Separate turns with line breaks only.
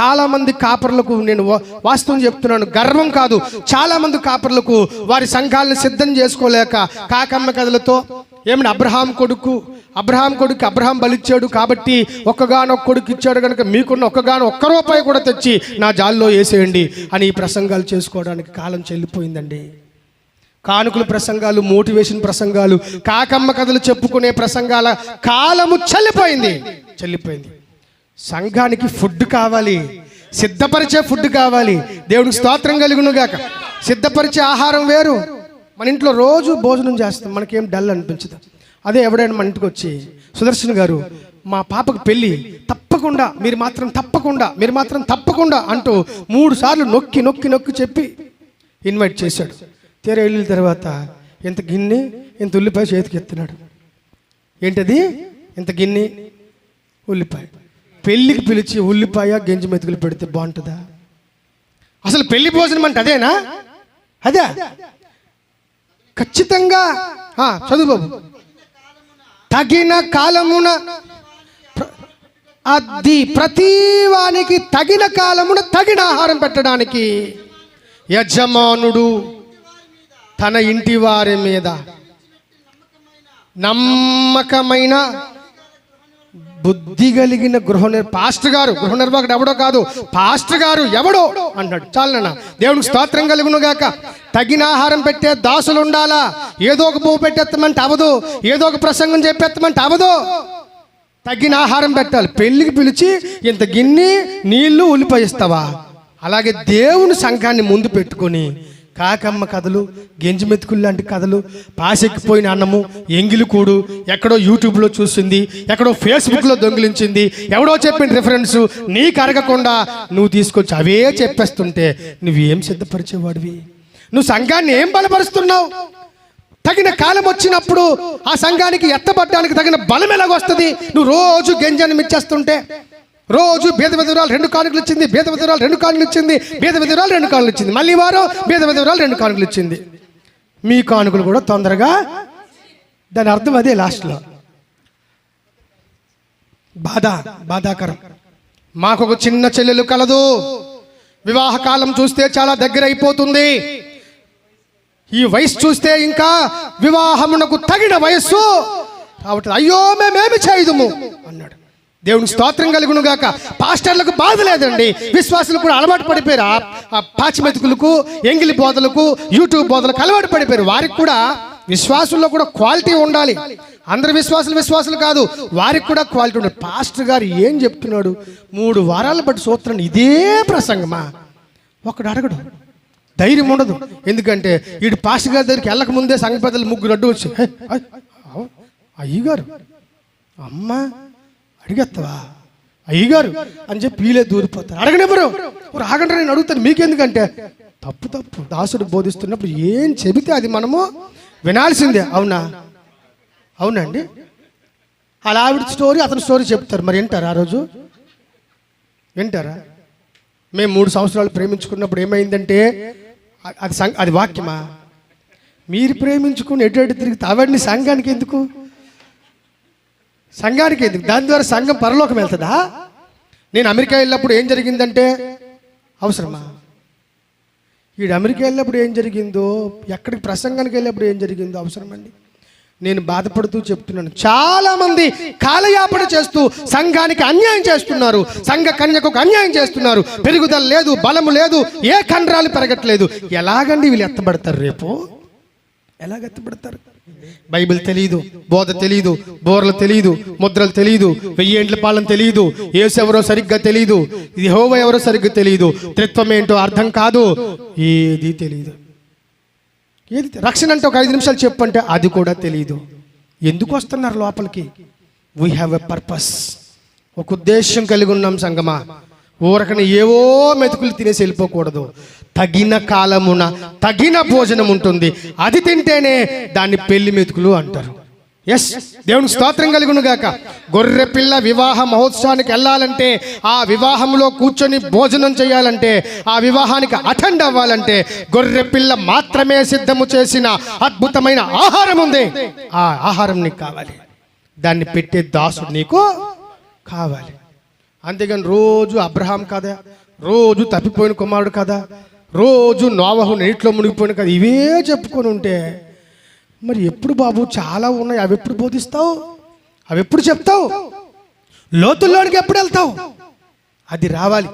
చాలా మంది కాపర్లకు నేను వా- వాస్తవం చెప్తున్నాను. గర్వం కాదు. చాలా మంది కాపర్లకు వారి సంఘాలను సిద్ధం చేసుకోలేక కాకమ్మ కథలతో ఏమన్నా అబ్రహాం కొడుకు అబ్రహాం కొడుకు అబ్రహాం బలిచ్చాడు కాబట్టి ఒక్కగానొక్క కొడుకు ఇచ్చాడు కనుక మీకున్న ఒక్కగాను ఒక్క రూపాయి కూడా తెచ్చి నా జాల్లో వేసేయండి అని ఈ ప్రసంగాలు చేసుకోవడానికి కాలం చెల్లిపోయిందండి. కానుకల ప్రసంగాలు మోటివేషన్ ప్రసంగాలు కాకమ్మ కథలు చెప్పుకునే ప్రసంగాల కాలము చెల్లిపోయింది. చెల్లిపోయింది. సంఘానికి ఫుడ్ కావాలి. సిద్ధపరిచే ఫుడ్ కావాలి. దేవుడికి స్తోత్రం కలుగును గాక సిద్ధపరిచే ఆహారం వేరు. మన ఇంట్లో రోజు భోజనం చేస్తాం. మనకేం డల్ అనిపించదు. అదే ఎవడైనా మన ఇంటికి వచ్చి సుదర్శన్ గారు మా పాపకు పెళ్ళి తప్పకుండా మీరు మాత్రం తప్పకుండా మీరు మాత్రం తప్పకుండా అంటూ మూడు సార్లు నొక్కి నొక్కి నొక్కి చెప్పి ఇన్వైట్ చేశాడు. తీరే వెళ్ళిన తర్వాత ఇంత గిన్నె ఇంత ఉల్లిపాయ చేతికి ఎత్తున్నాడు ఏంటది? ఇంత గిన్నె ఉల్లిపాయ. పెళ్ళికి పిలిచి ఉల్లిపాయ గెంజి మెతుకులు పెడితే బాగుంటుందా? అసలు పెళ్ళి భోజనం అంటే అదేనా? అదే. ఖచ్చితంగా. చదువు బాబు. తగిన కాలమున అది ప్రతి వానికి తగిన కాలమున తగిన ఆహారం పెట్టడానికి యజమానుడు తన ఇంటి వారి మీద నమ్మకమైన బుద్ధి కలిగిన గృహ పాస్టర్ గారు గృహ నిర్వాహకుడు ఎవడో కాదు పాస్టర్ గారు ఎవడో అన్నాడు. చాలన్న దేవునికి స్తోత్రం కలుగును గాక తగిన ఆహారం పెట్టే దాసులు ఉండాలా? ఏదో ఒక పువ్వు పెట్టేస్తామంటే అవదు ఏదో ఒక ప్రసంగం చెప్పేస్తామంటే అవదు. తగిన ఆహారం పెట్టాలి. పెళ్ళికి పిలిచి ఇంత గిన్నె నీళ్ళు ఉల్లిపాయిస్తావా అలాగే దేవుని సంఘాన్ని ముందు పెట్టుకొని కాకమ్మ కథలు గెంజి మెతుకులు లాంటి కథలు పాసెక్కిపోయిన అన్నము ఎంగిలి కూడు ఎక్కడో యూట్యూబ్లో చూసింది ఎక్కడో ఫేస్బుక్లో దొంగిలించింది ఎవడో చెప్పిన రిఫరెన్స్ నీకు అరగకుండా నువ్వు తీసుకొచ్చి అవే చెప్పేస్తుంటే నువ్వేం సిద్ధపరిచేవాడివి? నువ్వు సంఘాన్ని ఏం బలపరుస్తున్నావు? తగిన కాలం వచ్చినప్పుడు ఆ సంఘానికి ఎత్తబడ్డానికి తగిన బలం ఎలాగొస్తుంది? నువ్వు రోజు గంజాన్ని మిచ్చేస్తుంటే రోజు బీద విధురాలు రెండు కానుకలు ఇచ్చింది బీద విధురాలు రెండు కానుకలు ఇచ్చింది బీద విధురాలు రెండు కానుకలు ఇచ్చింది. మళ్ళీ వారం బీద విధురాలు రెండు కానుకలు ఇచ్చింది. మీ కానుకలు కూడా తొందరగా దాని అర్థం అదే లాస్ట్లో. బాధ బాధాకరం. మాకు ఒక చిన్న చెల్లెలు కలదు. వివాహ కాలం చూస్తే చాలా దగ్గర అయిపోతుంది. ఈ వయసు చూస్తే ఇంకా వివాహమునకు తగిన వయస్సు కాబట్టి అయ్యో మేమేమి చేయదుము? అన్నాడు. దేవుని స్తోత్రం కలుగును గాక. పాస్టర్లకు బాధ లేదండి. విశ్వాసులు కూడా అలవాటు పడిపోయారు. ఆ- పాచిమెతుకులకు ఎంగిలి బోధలకు యూట్యూబ్ బోధలకు అలవాటు పడిపోయారు. వారికి కూడా విశ్వాసుల్లో కూడా క్వాలిటీ ఉండాలి. అందరు విశ్వాసులు విశ్వాసులు కాదు. వారికి కూడా క్వాలిటీ ఉండాలి. పాస్టర్ గారు ఏం చెప్తున్నాడు? మూడు వారాల బట్టి సూత్రం ఇదే ప్రసంగమా? ఒకడు అడగడు. ధైర్యం ఉండదు. ఎందుకంటే వీడు పాస్టర్ గారి దగ్గరికి వెళ్ళక ముందే సంఘ ముగ్గురు అడ్డు వచ్చి అయ్యగారు అమ్మా అడిగేస్తావా అయ్యగారు అని చెప్పి వీలే దూరిపోతారు. అడగనివ్వరు "ఓ, ఆగండి నేను అడుగుతాను మీకెందుకంటే? తప్పు తప్పు. దాసుడు బోధిస్తున్నప్పుడు ఏం చెబితే అది మనము వినాల్సిందే. అవునా? అవునండి అలా ఆవిడ స్టోరీ అతని స్టోరీ చెప్తారు. మరి వింటారా ఆ రోజు? వింటారా? మేము మూడు సంవత్సరాలు ప్రేమించుకున్నప్పుడు ఏమైందంటే అది సం అది వాక్యమా? మీరు ప్రేమించుకుని ఎటు ఎటు తిరిగి అవన్నీ సంఘానికి ఎందుకు? సంఘానికి దాని ద్వారా సంఘం పరలోకం వెళ్తుందా? నేను అమెరికా వెళ్ళినప్పుడు ఏం జరిగిందంటే అవసరమా? వీడు అమెరికా వెళ్ళినప్పుడు ఏం జరిగిందో ఎక్కడికి ప్రసంగానికి వెళ్ళినప్పుడు ఏం జరిగిందో అవసరమండి. నేను బాధపడుతూ చెప్తున్నాను. చాలామంది కాలయాపన చేస్తూ సంఘానికి అన్యాయం చేస్తున్నారు. సంఘ కన్యకు అన్యాయం చేస్తున్నారు. పెరుగుదల లేదు బలము లేదు ఏ కండరాలు పెరగట్లేదు. ఎలాగండి వీళ్ళు ఎత్తబడతారు రేపు? ఎలాగ బైబిల్ తెలియదు బోధ తెలియదు బోర్లు తెలియదు ముద్రలు తెలియదు వెయ్యేండ్ల పాలన తెలియదు ఏసు ఎవరో సరిగ్గా తెలియదు ఇది హోవ ఎవరో సరిగ్గా తెలియదు త్రిత్వం ఏంటో అర్థం కాదు ఏది తెలియదు ఏది రక్షణ అంటే ఒక ఐదు నిమిషాలు చెప్పంటే అది కూడా తెలియదు ఎందుకు వస్తున్నారు లోపలికి? వీ హ్యావ్ ఎ పర్పస్ ఒక ఉద్దేశం కలిగి ఉన్నాం సంగమా. ఊరకన ఏవో మెతుకులు తినేసి వెళ్ళిపోకూడదు. తగిన కాలమున తగిన భోజనం ఉంటుంది. అది తింటేనే దాన్ని పెళ్ళి మెతుకులు అంటారు. ఎస్ దేవుని స్తోత్రం కలుగును గాక. గొర్రె పిల్ల వివాహ మహోత్సవానికి వెళ్ళాలంటే ఆ వివాహంలో కూర్చొని భోజనం చేయాలంటే ఆ వివాహానికి అటెండ్ అవ్వాలంటే గొర్రె పిల్ల మాత్రమే సిద్ధము చేసిన అద్భుతమైన ఆహారం ఉంది. ఆ ఆహారం నీకు కావాలి. దాన్ని పెట్టే దాసుడు నీకు కావాలి. అంతేగాని రోజు అబ్రహాం కదా రోజు తప్పిపోయిన కుమారుడు కదా రోజు నోవహు నీటిలో మునిగిపోయిన కదా ఇవే చెప్పుకొని ఉంటే మరి ఎప్పుడు బాబు చాలా ఉన్నాయి అవి ఎప్పుడు బోధిస్తావు? అవి ఎప్పుడు చెప్తావు? లోతుల్లోనికి ఎప్పుడు వెళ్తావు? అది రావాలి.